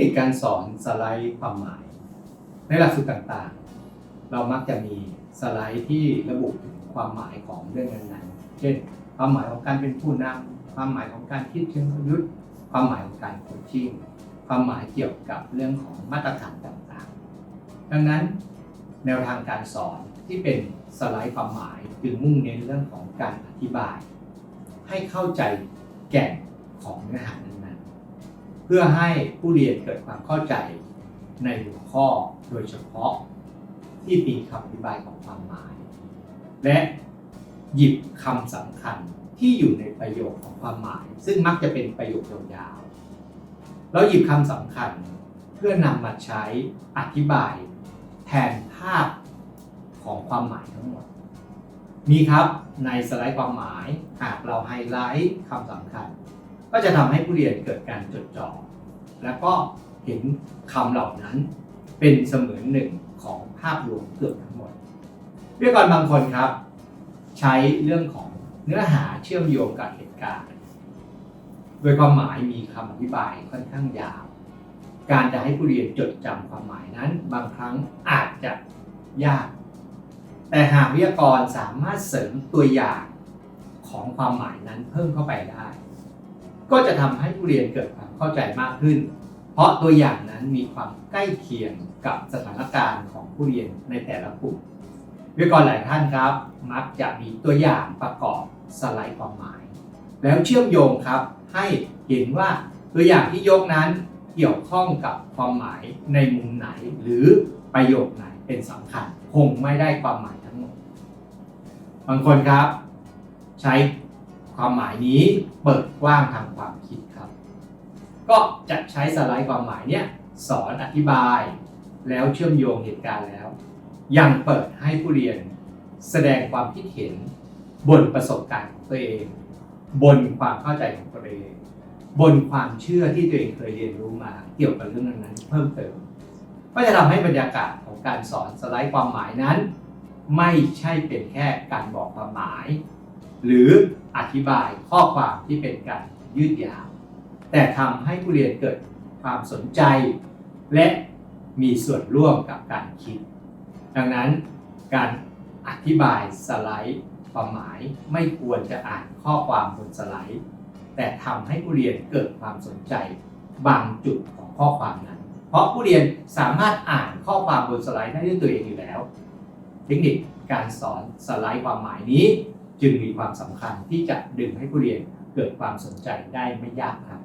คนิคการสอนสไลด์ความหมาย ในหลักสูตรต่างๆ เรามักจะมีสไลด์ที่ระบุถึงความหมายของเรื่องนั้นๆ เช่น ความหมายของการเป็นผู้นำความหมายของการคิดเชิงยุทธ์ ความหมายของการโคชชิ่ง ความหมายเกี่ยวกับเรื่องของมาตรฐานต่างๆ ดังนั้น แนวทางการสอนที่เป็นสไลด์ความหมายจึงมุ่งเน้นเรื่องของการอธิบาย ให้เข้าใจแก่นของเนื้อหานั้น พื่อให้ผู้เรียนเกิดความเข้าใจในหัวข้อโดยเฉพาะที่มีคำอธิบายของความหมาย และหยิบคำสำคัญที่อยู่ในประโยคของความหมาย ซึ่งมักจะเป็นประโยคยาวๆแล้วหยิบคำสำคัญเพื่อนำมาใช้อธิบายแทนภาพของความหมายทั้งหมด มีครับในสไลด์ความหมายหากเราไฮไลท์คำสำคัญ ก็จะทำให้ผู้เรียนเกิดการจดจ่อแล้วก็เห็นคำเหล่านั้นเป็นเสมือนหนึ่งของภาพรวมเกือบทั้งหมดวิทยากรบางคนครับ ใช้เรื่องของเนื้อหาเชื่อมโยงกับเหตุการณ์ โดยความหมายมีคำอธิบายค่อนข้างยาว การจะให้ผู้เรียนจดจำความหมายนั้น บางครั้งอาจจะยาก แต่หากวิทยากรสามารถเสริมตัวอย่างของความหมายนั้นเพิ่มเข้าไปได้ ก็จะทำให้ผู้เรียนเกิดความเข้าใจมากขึ้น เพราะตัวอย่างนั้นมีความใกล้เคียงกับสถานการณ์ของผู้เรียนในแต่ละกลุ่มวิทยากรหลายท่านครับ มักจะมีตัวอย่างประกอบสไลด์ความหมาย แล้วเชื่อมโยงครับ ให้เห็นว่าตัวอย่างที่ยกนั้นเกี่ยวข้องกับความหมายในมุมไหน หรือประโยคไหนเป็นสำคัญ คงไม่ได้ความหมายทั้งหมด บางคนครับ ใช้ ความหมายนี้เปิดกว้างทางความคิดครับ ก็จะใช้สไลด์ความหมายเนี้ยสอนอธิบาย แล้วเชื่อมโยงเหตุการณ์แล้ว ยังเปิดให้ผู้เรียนแสดงความคิดเห็น บนประสบการณ์ของตัวเอง บนความเข้าใจของตัวเอง บนความเชื่อที่ตัวเองเคยเรียนรู้มาเกี่ยวกับเรื่องนั้นๆเพิ่มเติม ก็จะทำให้บรรยากาศของการสอนสไลด์ความหมายนั้น ไม่ใช่เป็นแค่การบอกความหมาย หรืออธิบายข้อความที่เป็นการยืดยาว แต่ทำให้ผู้เรียนเกิดความสนใจ และมีส่วนร่วมกับการคิด ดังนั้นการอธิบายสไลด์ความหมายไม่ควรจะอ่านข้อความบนสไลด์ แต่ทำให้ผู้เรียนเกิดความสนใจบางจุดของข้อความนั้น เพราะผู้เรียนสามารถอ่านข้อความบนสไลด์ได้ด้วยตัวเองอยู่แล้ว เทคนิคการสอนสไลด์ความหมายนี้ จึงมีความสำคัญที่จะดึงให้ผู้เรียนเกิดความสนใจได้ไม่ยากครับ